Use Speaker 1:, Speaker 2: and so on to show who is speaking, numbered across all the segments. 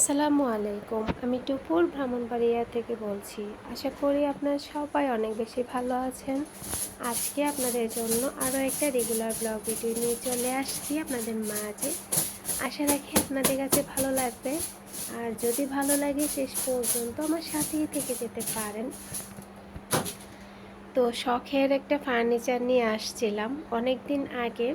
Speaker 1: আসসালামু আলাইকুম। আমি টুপুর ব্রাহ্মণবাড়িয়া থেকে বলছি। আশা করি আপনারা সবাই অনেক বেশি ভালো আছেন। আজকে আপনাদের জন্য আরও একটা রেগুলার ব্লগ ভিডিও নিয়ে চলে আসছি আপনাদের মাঝে। আশা রাখি আপনাদের কাছে ভালো লাগবে। আর যদি ভালো লাগে শেষ পর্যন্ত আমার সাথেই থেকে যেতে পারেন। তো শখের একটা ফার্নিচার নিয়ে আসছিলাম অনেক দিন আগে।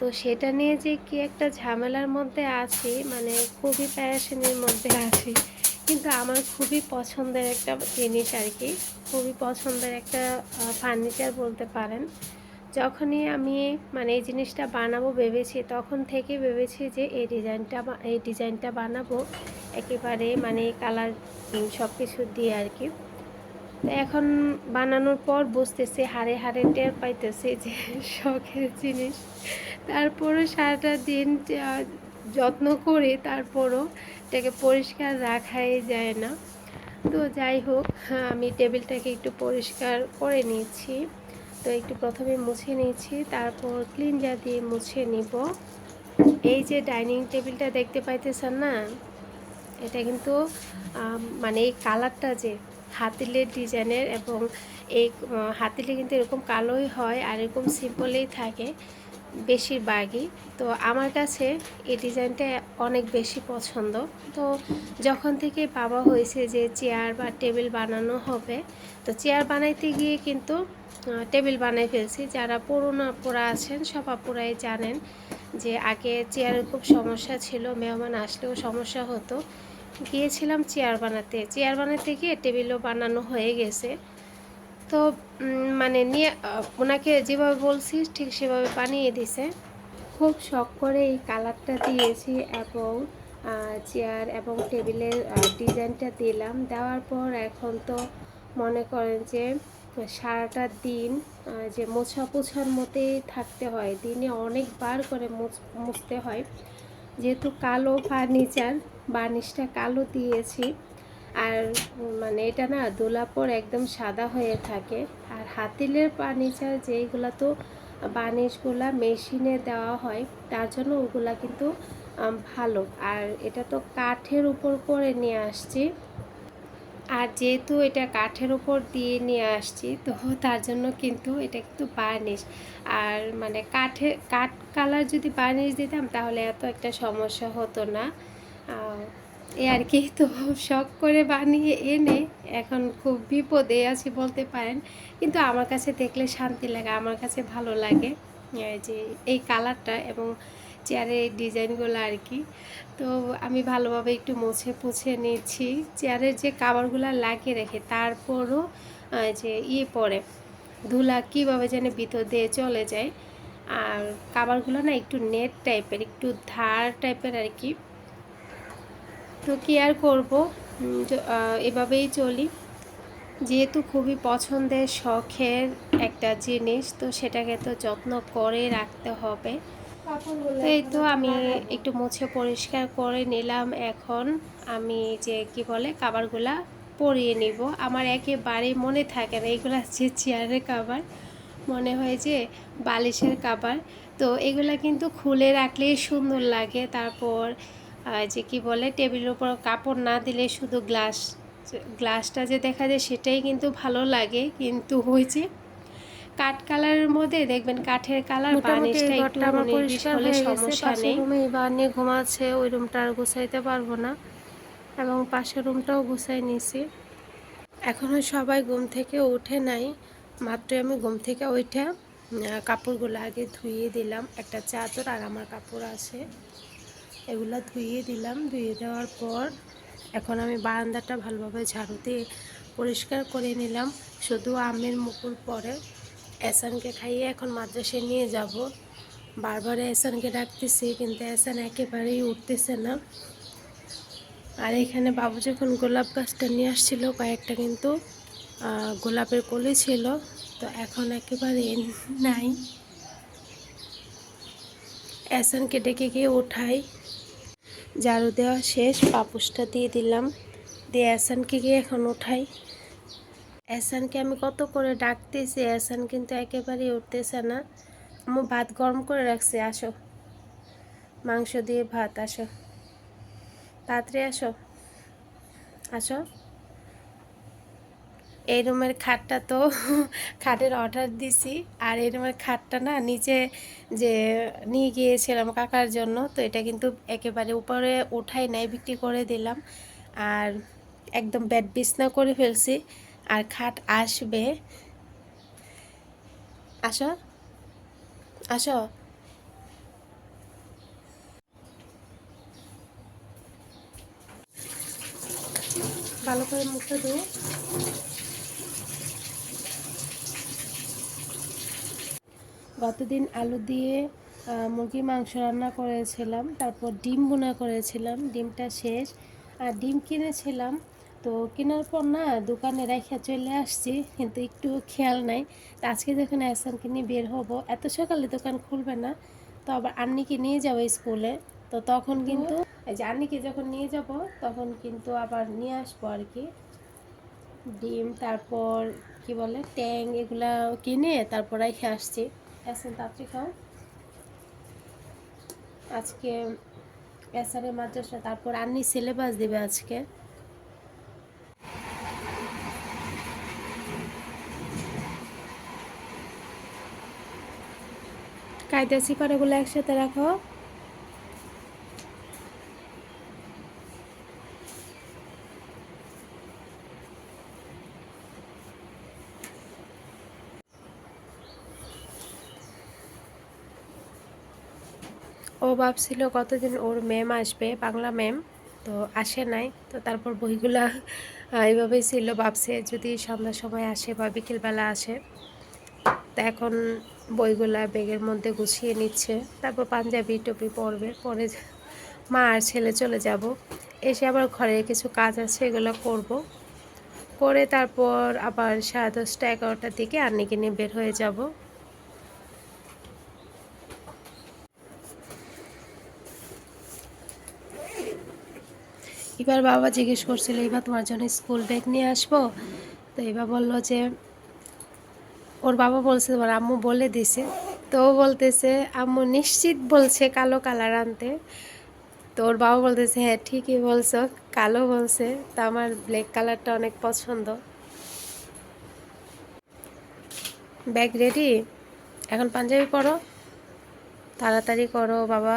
Speaker 1: তো সেটা নিয়ে যে কি একটা ঝামেলার মধ্যে আছি মানে খুবই প্যারাশনের মধ্যে আছি। কিন্তু আমার খুবই পছন্দের একটা জিনিস আর কি খুবই পছন্দের একটা ফার্নিচার বলতে পারেন। যখনই আমি মানে এই জিনিসটা বানাবো ভেবেছি, তখন থেকে ভেবেছি যে এই ডিজাইনটা এই ডিজাইনটা বানাবো। একেবারে মানে কালার সব কিছু দিয়ে আর কি তো এখন বানানোর পর বুঝতেছি হাড়ে হাড়ে টের পাইতেছি যে শখের জিনিস। তারপরও সারাটা দিন যত্ন করি তারপরও এটাকে পরিষ্কার রাখাই যায় না। তো যাই হোক, আমি টেবিলটাকে একটু পরিষ্কার করে নিয়েছি। তো একটু প্রথমে মুছে নিয়েছি, তারপর ক্লিনজার দিয়ে মুছে নিব। এই যে ডাইনিং টেবিলটা দেখতে পাইতেছেন না, এটা কিন্তু মানে এই কালারটা যে হাতিলের ডিজাইনের এবং এই হাতিলে কিন্তু এরকম কালোই হয় আর এরকম সিম্পলেই থাকে বেশিরভাগই। তো আমার কাছে এই ডিজাইনটা অনেক বেশি পছন্দ। তো যখন থেকে বাবা হয়েছে যে চেয়ার বা টেবিল বানানো হবে, তো চেয়ার বানাইতে গিয়ে কিন্তু টেবিল বানাই ফেলছি। যারা পুরনো আপুরা আছেন, সব আপুরাই জানেন যে আগে চেয়ারের খুব সমস্যা ছিল, মেহমান আসলেও সমস্যা হতো। গিয়েছিলাম চেয়ার বানাতে। চেয়ার বানাতে গিয়ে টেবিলও বানানো হয়ে গেছে। তো মানে নিয়ে ওনাকে যেভাবে বলছি ঠিক সেভাবে বানিয়ে দিছে। খুব শখ করে এই কালারটা দিয়েছি এবং চেয়ার এবং টেবিলের ডিজাইনটা দিলাম। দেওয়ার পর এখন তো মনে করেন যে সারাটা দিন যে মোছা পোছার মতেই থাকতে হয়। দিনে অনেকবার করে মুছ- মুছতে হয়। যেহেতু কালো ফার্নিচার বার্নিশটা কালো দিয়েছি। আর মানে এটা না দোলাপর একদম সাদা হয়ে থাকে। আর হাতিলের ফার্নিচার যেইগুলো তো বার্নিশগুলা মেশিনে দেওয়া হয়, তার জন্য ওগুলা কিন্তু ভালো। আর এটা তো কাঠের উপর করে নিয়ে আসছি। আর যেহেতু এটা কাঠের উপর দিয়ে নিয়ে আসছি, তো তার জন্য কিন্তু এটা কিন্তু বার্নিশ। আর মানে কাঠে, কাঠ কালার যদি বার্নিশ দিতাম, তাহলে এত একটা সমস্যা হতো না। এই আর কি, তো শখ করে বানিয়ে এনে এখন খুব বিপদে আছি বলতে পারেন। কিন্তু আমার কাছে দেখলে শান্তি লাগে, আমার কাছে ভালো লাগে যে এই কালারটা এবং চেয়ারের ডিজাইনগুলো আর কি। তো আমি ভালোভাবে একটু মুছে পুছে নিচ্ছি, চেয়ারের যে কাভারগুলো লাগিয়ে রেখে তারপরও যে ইয়ে পড়ে ধুলা কীভাবে যেন ভিতর দিয়ে চলে যায়। আর কাভারগুলো না একটু নেট টাইপের, একটু ধার টাইপের আর কি তো কি আর করব? এভাবেই চলি। যেহেতু খুবই পছন্দের, শখের একটা জিনিস, তো সেটাকে তো যত্ন করে রাখতে হবে। তো এই তো আমি একটু মুছে পরিষ্কার করে নিলাম। এখন আমি যে কি বলে কাবারগুলা পরিয়ে নিব। আমার একেবারেই মনে থাকে না এগুলো হচ্ছে চেয়ারের কাবার মনে হয় যে বালিশের কাবার তো এগুলা কিন্তু খুলে রাখলেই সুন্দর লাগে। তারপর যে কি বলে টেবিলের উপর কাপড় না দিলে শুধু গ্লাস গ্লাসটা যে দেখা যায় সেটাই কিন্তু ভালো লাগে কিন্তু ওই যে কাঠ কালারের মধ্যে দেখবেন কাঠের কালার
Speaker 2: মোটামুটি
Speaker 1: বার্নিশটা
Speaker 2: এই
Speaker 1: একটু
Speaker 2: আমার পরিষ্কার
Speaker 1: হলে সমস্যা নেই।
Speaker 2: রুমে এবার নিয়ে ঘুমাচ্ছে ওই রুমটা আর গুছাইতে পারব না এবং পাশের রুমটাও গুছাই নিয়েছি। এখনও সবাই ঘুম থেকে উঠে নাই মাত্র আমি ঘুম থেকে ওইটা কাপড়গুলো আগে ধুইয়ে দিলাম একটা চাদর আর আমার কাপড় আছে। এগুলো ধুইয়ে দিলাম। ধুয়ে দেওয়ার পর এখন আমি বারান্দাটা ভালোভাবে ঝাড়ু দিয়ে পরিষ্কার করে নিলাম। শুধু আমের মুকুর পরে এসানকে খাইয়ে এখন মাদ্রাসায় নিয়ে যাব। বারবার এসানকে ডাকতেছি, কিন্তু এসান একেবারেই উঠতেছে না। আর এখানে বাবু যখন গোলাপ গাছটা নিয়ে আসছিল, কয়েকটা কিন্তু গোলাপের কলি ছিল। তো এখন একেবারে নাই। এসানকে ডেকে গিয়ে উঠাই। ঝাড়ু দেওয়া শেষ পাপুসটা দিয়ে দিলাম। দিয়ে এসানকে গিয়ে এখন উঠাই। এসানকে আমি কত করে ডাকতেছি এসান কিন্তু একেবারেই উঠতেছে না। আমার ভাত গরম করে রাখছি, আসো। মাংস দিয়ে ভাত, আসো।
Speaker 1: তাড়াতাড়ি আসো। আসো। এই রুমের খাটটা তো খাটের অর্ডার দিছি। আর এই রুমের খাটটা না নিচে যে নিয়ে গিয়েছিলাম কাকার জন্য, তো এটা কিন্তু একেবারে উপরে উঠাই নাই, বিক্রি করে দিলাম। আর একদম বেড বিছনা করে ফেলছি। আর খাট আসবে। আসো। আসো। ভালো করে মুখটা ধুয়ে গতদিন আলু দিয়ে মুরগি মাংস রান্না করেছিলাম, তারপর ডিম বোনা করেছিলাম, ডিমটা শেষ। আর ডিম কিনেছিলাম, তো কেনার পর না দোকানে রেখে চলে আসছি, কিন্তু একটু খেয়াল নাই। তো আজকে যখন অ্যাসানকে নিয়ে বের হব, এত সকালে দোকান খুলবে না, তো আবার আন্নিকে নিয়ে যাব স্কুলে। তো তখন কিন্তু, এই যে আন্নিকে যখন নিয়ে যাব, তখন কিন্তু আবার নিয়ে আসব আর কি। ডিম, তারপর কি বলে, ট্যাং এগুলা কিনে তারপর রেখে আসছি। এখন তাড়াতাড়ি খাও আজকে এসারে মাদ্রাসা, তারপর আন্নি সিলেবাস দেবে আজকে। কায়দা সিপারাগুলো একসাথে রাখো। ভাবছিল কতদিন ওর ম্যাম আসবে, বাংলা ম্যাম তো আসে নাই। তো তারপর বইগুলা এইভাবেই ছিল, ভাবছে যদি সন্ধ্যার সময় আসে বা বিকেলবেলা আসে। তা এখন বইগুলা ব্যাগের মধ্যে গুছিয়ে নিচ্ছে। তারপর পাঞ্জাবি টুপি পরবে, পরে মা আর ছেলে চলে যাব। এসে আবার ঘরের কিছু কাজ আছে, এগুলো করব। করে তারপর আবার সাড়ে দশটা, এগারোটার দিকে আন্নিকে নিয়ে বের হয়ে যাব। এবার বাবা জিজ্ঞেস করছিল এবার তোমার জন্য স্কুল ব্যাগ নিয়ে আসব? তো এবার বলল যে, ওর বাবা বলছে, তোমার আম্মু বলে দিছে। তো ও বলতেছে, আম্মু নিশ্চিত বলছে কালো কালার আনতে। তো ওর বাবা বলতেছে হ্যাঁ ঠিকই বলছো, কালো বলছে। তা আমার ব্ল্যাক কালারটা অনেক পছন্দ। ব্যাগ রেডি এখন পাঞ্জাবি পরো? তাড়াতাড়ি করো বাবা।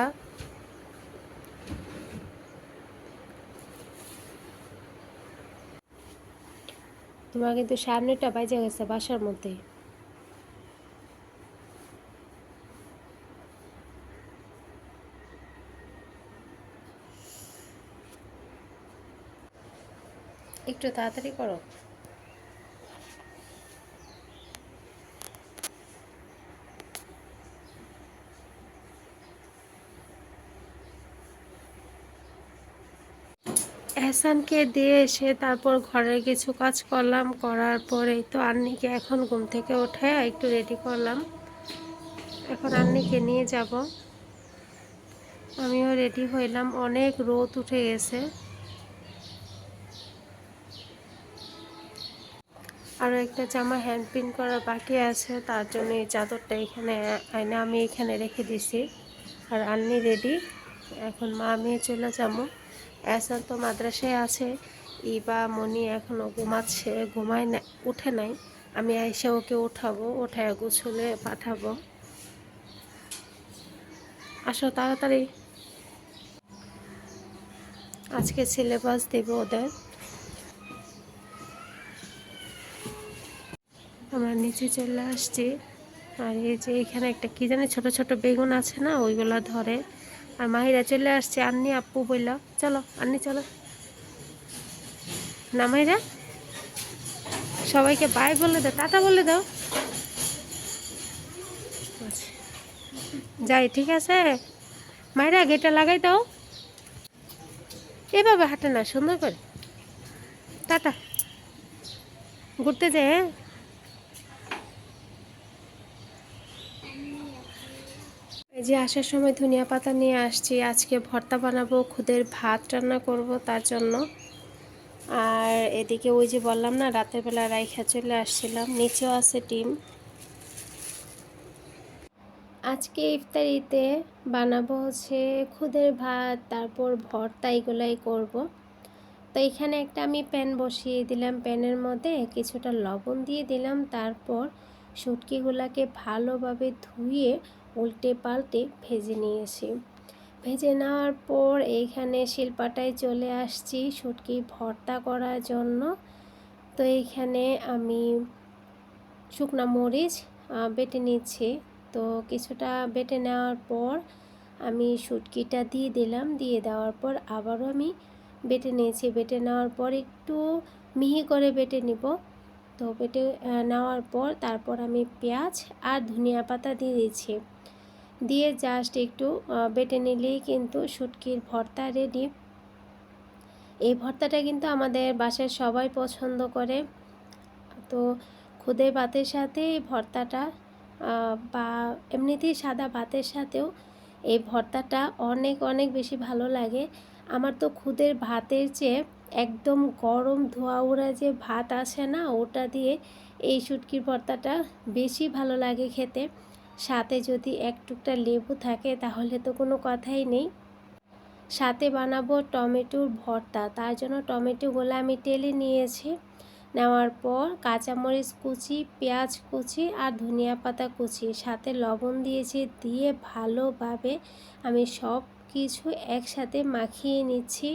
Speaker 1: তোমার কিন্তু সামনেটা বাইজে গেছে বাসার মধ্যে। একটু তাড়াতাড়ি করো। এহসানকে দিয়ে এসে তারপর ঘরের কিছু কাজ করলাম। করার পরে তো আন্নিকে এখন ঘুম থেকে উঠে একটু রেডি করলাম। এখন আন্নিকে নিয়ে যাব। আমিও রেডি হইলাম। অনেক রোদ উঠে গেছে। আরও একটা জামা হ্যান্ড প্রিন্ট করা বাকি আছে। তার জন্য এই চাদরটা এখানে আয়না আমি এখানে রেখে দিছি। আর আন্নি রেডি এখন মা আমি চলে যাব। এসা তো মাদ্রাসায় আছে। ইবা, মনি এখনও ঘুমাচ্ছে, ঘুমায় না, উঠে নাই। আমি এসে ওকে উঠাবো, উঠায় গুছলে পাঠাবো। আসো তাড়াতাড়ি। আজকে সিলেবাস দেবে ওদের। আমরা নিচে চলে আসছি। আর এই যে এখানে একটা কি জানি ছোট ছোট বেগুন আছে না, ওইগুলো ধরে। আর মাহিরা চলে আসছে, আন্নি, আপু বললা চলো, আন্নি, চলো। না, মাহিরা? সবাইকে বাই বলে দাও, টাটা বলে দাও। যাই, ঠিক আছে? মায়েরা গেটটা লাগাই দাও। এভাবে হাঁটে না, সুন্দর করে। টাটা। ঘুরতে যায় হ্যাঁ? যে আসার সময় ধনিয়া পাতা নিয়ে আসছি, আজকে ভর্তা বানাবো, খুদের ভাত রান্না করব তার জন্য। আর এদিকে ওই যে বললাম না, রাতের বেলা রাইখা চলে আসছিলাম, নিচেও আছে ডিম। আজকে ইফতারিতে বানাবো হচ্ছে খুদের ভাত, তারপর ভর্তা এগুলাই করব। তো এখানে একটা আমি প্যান বসিয়ে দিলাম, প্যানের মধ্যে কিছুটা লবণ দিয়ে দিলাম, তারপর শুটকিগুলোকে ভালোভাবে ধুয়ে উল্টে পাল্টে ভেজে নিয়েছি। ভেজে নেওয়ার পর এইখানে শিলপাটায় চলে আসছি শুটকি ভর্তা করার জন্য। তো এইখানে আমি শুকনা মরিচ বেটে নিচ্ছি। তো কিছুটা বেটে নেওয়ার পর আমি শুটকিটা দিয়ে দিলাম। দিয়ে দেওয়ার পর আবারও আমি বেটে নিয়েছি। বেটে নেওয়ার পর একটু মিহি করে বেটে নিব। তো বেটে নেওয়ার পর তারপর আমি পেঁয়াজ আর ধনিয়া পাতা দিয়ে দিচ্ছি। দিয়ে জাস্ট একটু বেটে নিলেই কিন্তু শুটকির ভর্তা রেডি এই ভর্তাটা কিন্তু আমাদের বাসার সবাই পছন্দ করে। তো খুদে ভাতের সাথে এই ভর্তাটা বা এমনিতেই সাদা ভাতের সাথেও এই ভর্তাটা অনেক অনেক বেশি ভালো লাগে। আমার তো খুদের ভাতের চেয়ে একদম গরম ধোয়া ওড়া যে ভাত আসে না, ওটা দিয়ে এই শুটকির ভর্তাটা বেশি ভালো লাগে খেতে। সাথে যদি এক টুকটা লেবু থাকে, তাহলে তো কোনো কথাই নেই। সাথে বানাবো টমেটোর ভর্তা। তার জন্য টমেটোগুলো আমি টেলে নিয়েছি। নেওয়ার পর কাঁচামরিচ কুচি, পেঁয়াজ কুচি আর ধনিয়া পাতা কুচি। সাথে লবণ দিয়েছি দিয়ে ভালোভাবে আমি সব কিছু একসাথে মাখিয়ে নিচ্ছি।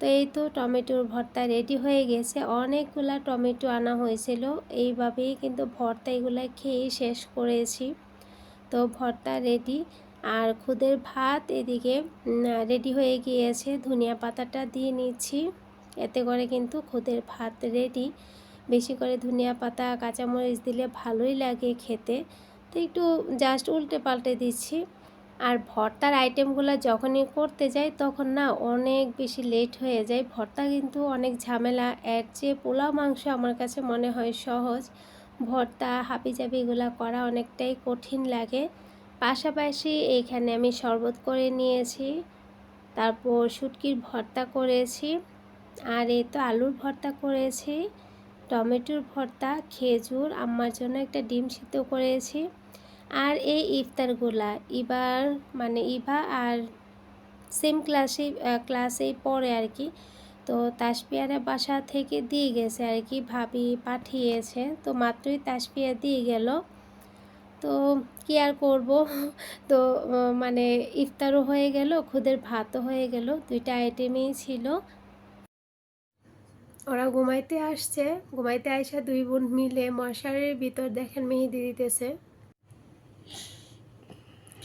Speaker 1: তো এই তো টমেটোর ভর্তা রেডি হয়ে গেছে। অনেকগুলা টমেটো আনা হয়েছিল। এইভাবেই কিন্তু ভর্তা এগুলো খেয়ে শেষ করেছি। তো ভর্তা রেডি আর খুদের ভাত এদিকে রেডি হয়ে গিয়েছে। ধনিয়া পাতাটা দিয়ে নিচ্ছি। এতে করে কিন্তু খুদের ভাত রেডি বেশি করে ধনিয়া পাতা, কাঁচামরিচ দিলে ভালোই লাগে খেতে। তো একটু জাস্ট উল্টে পাল্টে দিচ্ছি। আর ভর্তার আইটেমগুলো যখনই করতে যাই, তখন না অনেক বেশি লেট হয়ে যায়। ভর্তা কিন্তু অনেক ঝামেলা। এর চেয়ে পোলাও, মাংস আমার কাছে মনে হয় সহজ। ভর্তা, হাবিজাবি এগুলো করা অনেকটাই কঠিন লাগে। পাশাপাশি এইখানে আমি শরবত করে নিয়েছি, তারপর শুটকির ভর্তা করেছি, আর এই তো আলুর ভর্তা করেছি, টমেটোর ভর্তা, খেজুর আমার জন্য একটা ডিম সিদ্ধ করেছি। আর এই ইফতারগুলা এবার মানে ইভা আর সেম ক্লাসে ক্লাসেই পড়ে আর কি। তো তাসপিয়ারের বাসা থেকে দিয়ে গেছে আর কি, ভাবি পাঠিয়েছে। তো মাত্রই তাসপিয়া দিয়ে গেল। তো কি আর করব? তো মানে ইফতারও হয়ে গেল, খুদের ভাতও হয়ে গেল, দুইটা আইটেমই ছিল। ওরা ঘুমাইতে আসছে। ঘুমাইতে আইসা দুই বোন মিলে মশারির ভিতর দেখেন মেহেদি দিতেছে।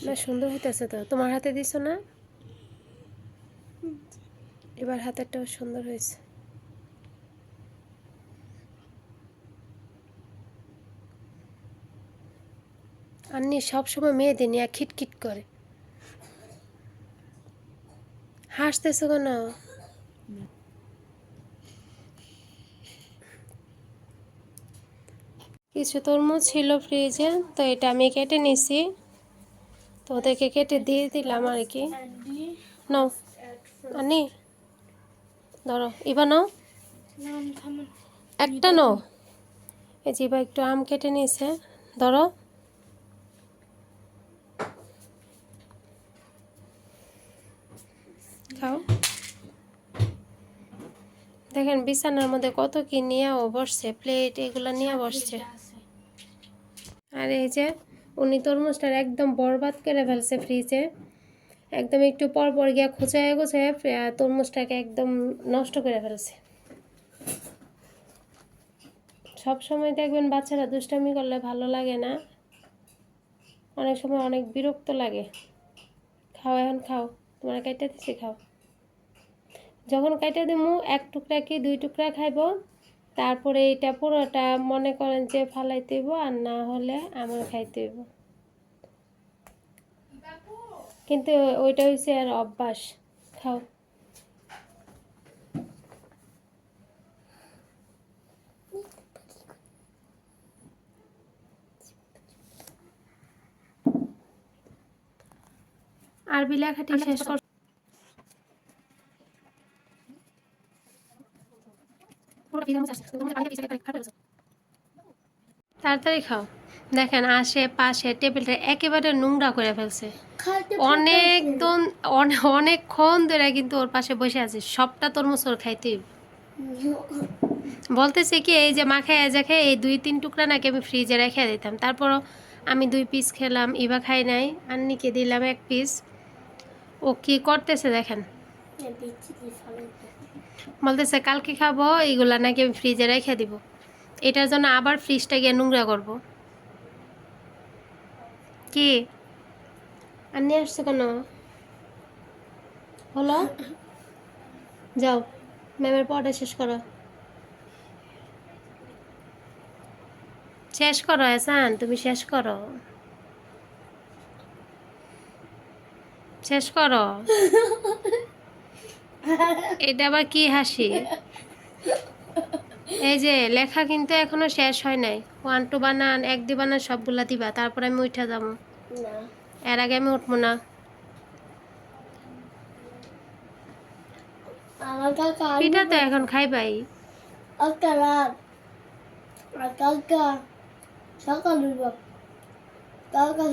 Speaker 1: না, সুন্দর হইতেছে তো। তোমার হাতে দিছো না? এবার হাতেরটাও সুন্দর হয়েছে। আন্নি সবসময় মেয়েদের নিয়ে খিটখিট করে। হাসতেছো কেন? কিছু তরমুজ ছিল ফ্রিজে তো এটা আমি কেটে নিছি। তো ওদেরকে কেটে দিয়ে দিলাম আর কি। নাও, আনি। ধরো, এবার নাও। একটা নাও। এই যে একটু আম কেটে নিয়েছে। ধরো। খাও। দেখেন বিছানার মধ্যে কত কি নিয়ে বসছে, প্লেট এগুলো নিয়ে বসছে। আর এই যে উনি তরমুজটার একদম বরবাদ করে ফেলছে ফ্রিজে একদম একটু পর পর গিয়া খুচায় খুচায় তরমুজটাকে একদম নষ্ট করে ফেলছে। সব সময় দেখবেন বাচ্চারা দুষ্টামি করলে ভালো লাগে না। অনেক সময় অনেক বিরক্ত লাগে। খাও এখন খাও, তোমার কাইটা দিছি, খাও। যখন কাইটা দিমু, এক টুকরা কি দুই টুকরা খাইব? তারপরে এটা পুরোটা মনে করেন যে ফালাইতে হইব আর না হলে আমার খাইতে হইব। কিন্তু ওইটা হইছে আর অভ্যাস খাও। আর বিলাখাটি শেষ কর তাড়াতাড়ি খাও। দেখেন আশেপাশে টেবিলটা একেবারে নোংরা করে ফেলছে। অনেক অনেকক্ষণ ধরে কিন্তু ওর পাশে বসে আছে। সবটা তরমুজ ওর খাইতে বলতেছে কি, এই যে মাখায় এজা খাই এই দুই তিন টুকরা নাকি আমি ফ্রিজে রেখে দিতাম। তারপরও আমি দুই পিস খেলাম ইবা খাই নাই, আন্নিকে দিলাম এক পিস ও কি করতেছে দেখেন। বলতেছে কালকে খাব, এইগুলা নাকি আমি ফ্রিজে রেখে দিব। এটার জন্য আবার ফ্রিজটা গিয়ে নোংরা করব। কি? আর নিয়ে আসছে কেন? হলো? যাও, ম্যামের পড়া শেষ করো। শেষ করো এসান তুমি শেষ করো। শেষ করো। এটা আবার কি হাসি? এই যে লেখা কিন্তু এখনও শেষ হয় নাই। ওয়ান টু বানান এক দুই বানান সবগুলা দিবা তারপর আমি উঠে যাব।
Speaker 3: না।
Speaker 1: এর আগে আমি উঠবো না। পিঠা তো এখন
Speaker 3: আর কালকা সকাল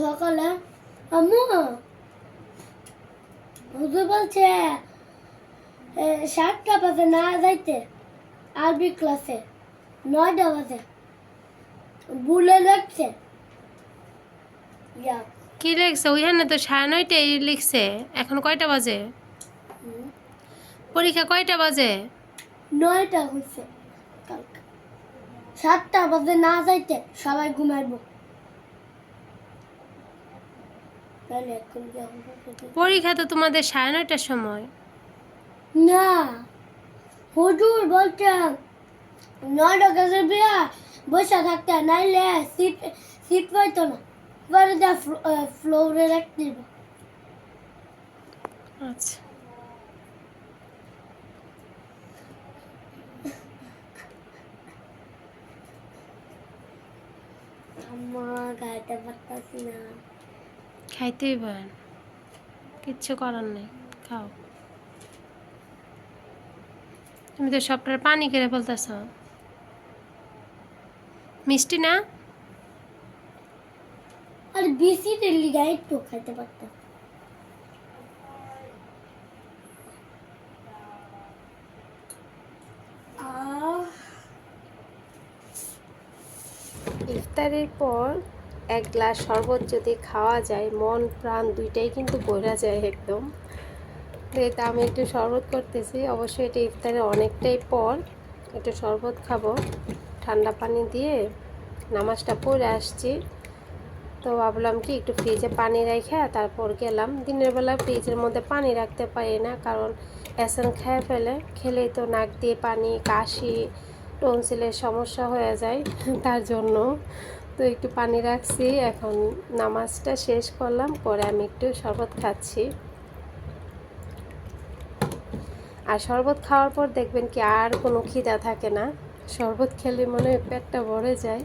Speaker 3: সকালে আম্মু হুজুর বলছে সাতটা বাজে না যাইতে। আরবি ক্লাসে নয়টা বাজে। বুলে লাগছে
Speaker 1: কি লিখছে? ওইখানে তো সাড়ে নয়টায় লিখছে। এখন কয়টা বাজে? পরীক্ষা কয়টা বাজে?
Speaker 3: নয়টা হয়েছে কালকে। সাতটা বাজে না যাইতে। সবাই ঘুমাইব?
Speaker 1: পরীক্ষা তো তোমাদের সাড়ে নয়টার সময়।
Speaker 3: না হুজুর বলছে নয়টা গাছে বিয়া বসে থাকতে নাইলে সিট সিট পাইতো না। পরে যা ফ্লোরে রাখতে।
Speaker 1: আচ্ছা।
Speaker 3: গাইতে পারতাছি না।
Speaker 1: খাইতেই পারেন। কিচ্ছু করার নেই খাও। তুমি তো সবটার পানি করে ফেলতেছ। মিষ্টি না?
Speaker 3: আর বেশি তেলি গায়ে একটু খাইতে পারতাম।
Speaker 4: ইফতারের পর এক গ্লাস শরবত যদি খাওয়া যায় মন প্রাণ দুইটাই কিন্তু বোঝা যায় একদম। এটা আমি একটু শরবত করতেছি। অবশ্যই এটা ইফতারে অনেকটাই পর। একটু শরবত খাব। ঠান্ডা পানি দিয়ে নামাজটা পড়ে আসছি। তো ভাবলাম কি, একটু ফ্রিজে পানি রেখে তারপর গেলাম। দিনের বেলা ফ্রিজের মধ্যে পানি রাখতে পারি না, কারণ অ্যাসেন খেয়ে ফেলে। খেলেই তো নাক দিয়ে পানি, কাশি, টনসিলের সমস্যা হয়ে যায় তার জন্য। তো একটু পানি রাখছি। এখন নামাজটা শেষ করলাম। পরে আমি একটু শরবত খাচ্ছি। আর শরবত খাওয়ার পর দেখবেন কি আর কোনো খিদা থাকে না। শরবত খেলে মনে হয় পেটটা ভরে যায়।